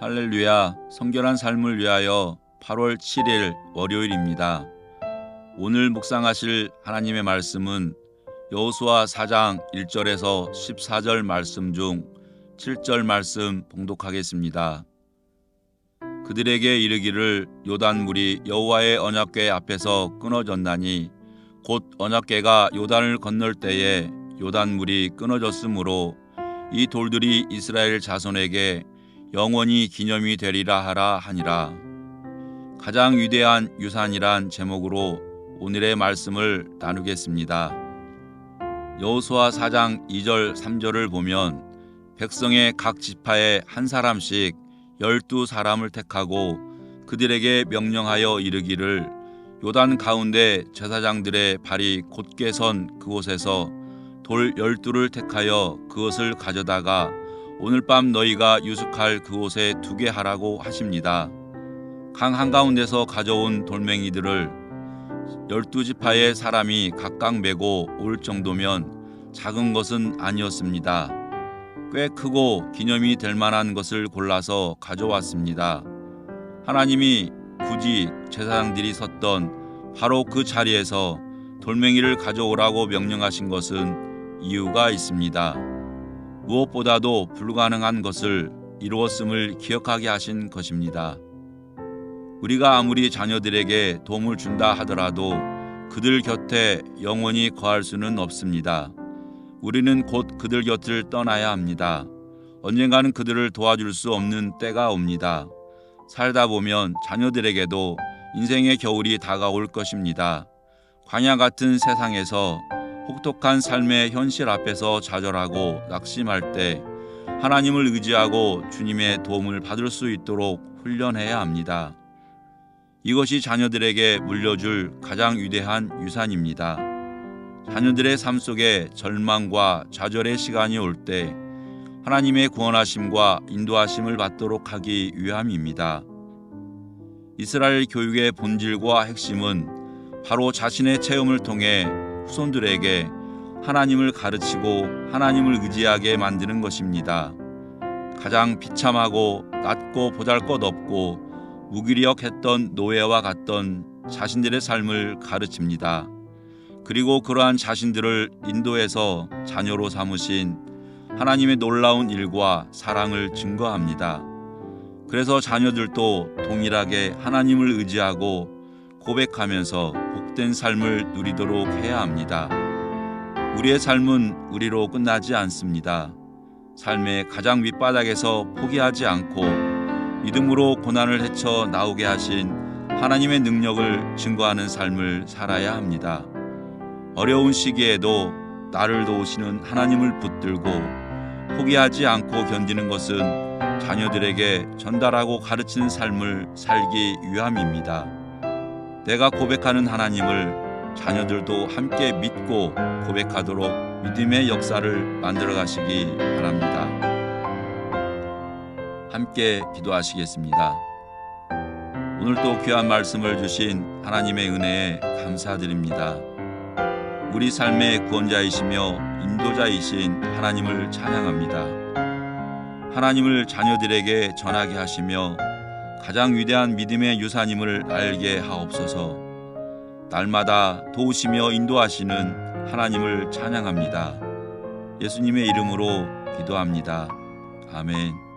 할렐루야 성결한 삶을 위하여 8월 7일 월요일입니다. 오늘 묵상하실 하나님의 말씀은 여호수아 4장 1절에서 14절 말씀 중 7절 말씀 봉독하겠습니다. 그들에게 이르기를 요단물이 여호와의 언약궤 앞에서 끊어졌나니 곧 언약궤가 요단을 건널 때에 요단물이 끊어졌으므로 이 돌들이 이스라엘 자손에게 영원히 기념이 되리라 하라 하니라. 가장 위대한 유산이란 제목으로 오늘의 말씀을 나누겠습니다. 여호수아 4장 2절 3절을 보면 백성의 각 지파에 한 사람씩 열두 사람을 택하고 그들에게 명령하여 이르기를 요단 가운데 제사장들의 발이 곧게 선 그곳에서 돌 열두를 택하여 그것을 가져다가 오늘 밤 너희가 유숙할 그곳에 두게 하라고 하십니다. 강 한가운데서 가져온 돌멩이들을 열두 지파의 사람이 각각 메고 올 정도면 작은 것은 아니었습니다. 꽤 크고 기념이 될 만한 것을 골라서 가져왔습니다. 하나님이 굳이 제사장들이 섰던 바로 그 자리에서 돌멩이를 가져오라고 명령하신 것은 이유가 있습니다. 무엇보다도 불가능한 것을 이루었음을 기억하게 하신 것입니다. 우리가 아무리 자녀들에게 도움을 준다 하더라도 그들 곁에 영원히 거할 수는 없습니다. 우리는 곧 그들 곁을 떠나야 합니다. 언젠가는 그들을 도와줄 수 없는 때가 옵니다. 살다 보면 자녀들에게도 인생의 겨울이 다가올 것입니다. 광야 같은 세상에서 혹독한 삶의 현실 앞에서 좌절하고 낙심할 때 하나님을 의지하고 주님의 도움을 받을 수 있도록 훈련해야 합니다. 이것이 자녀들에게 물려줄 가장 위대한 유산입니다. 자녀들의 삶 속에 절망과 좌절의 시간이 올 때 하나님의 구원하심과 인도하심을 받도록 하기 위함입니다. 이스라엘 교육의 본질과 핵심은 바로 자신의 체험을 통해 후손들에게 하나님을 가르치고 하나님을 의지하게 만드는 것입니다. 가장 비참하고 낮고 보잘것없고 무기력했던 노예와 같던 자신들의 삶을 가르칩니다. 그리고 그러한 자신들을 인도해서 자녀로 삼으신 하나님의 놀라운 일과 사랑을 증거합니다. 그래서 자녀들도 동일하게 하나님을 의지하고 고백하면서 복된 삶을 누리도록 해야 합니다. 우리의 삶은 우리로 끝나지 않습니다. 삶의 가장 밑바닥에서 포기하지 않고 믿음으로 고난을 헤쳐 나오게 하신 하나님의 능력을 증거하는 삶을 살아야 합니다. 어려운 시기에도 나를 도우시는 하나님을 붙들고 포기하지 않고 견디는 것은 자녀들에게 전달하고 가르치는 삶을 살기 위함입니다. 내가 고백하는 하나님을 자녀들도 함께 믿고 고백하도록 믿음의 역사를 만들어 가시기 바랍니다. 함께 기도하시겠습니다. 오늘도 귀한 말씀을 주신 하나님의 은혜에 감사드립니다. 우리 삶의 구원자이시며 인도자이신 하나님을 찬양합니다. 하나님을 자녀들에게 전하게 하시며 가장 위대한 믿음의 유산임을 알게 하옵소서. 날마다 도우시며 인도하시는 하나님을 찬양합니다. 예수님의 이름으로 기도합니다. 아멘.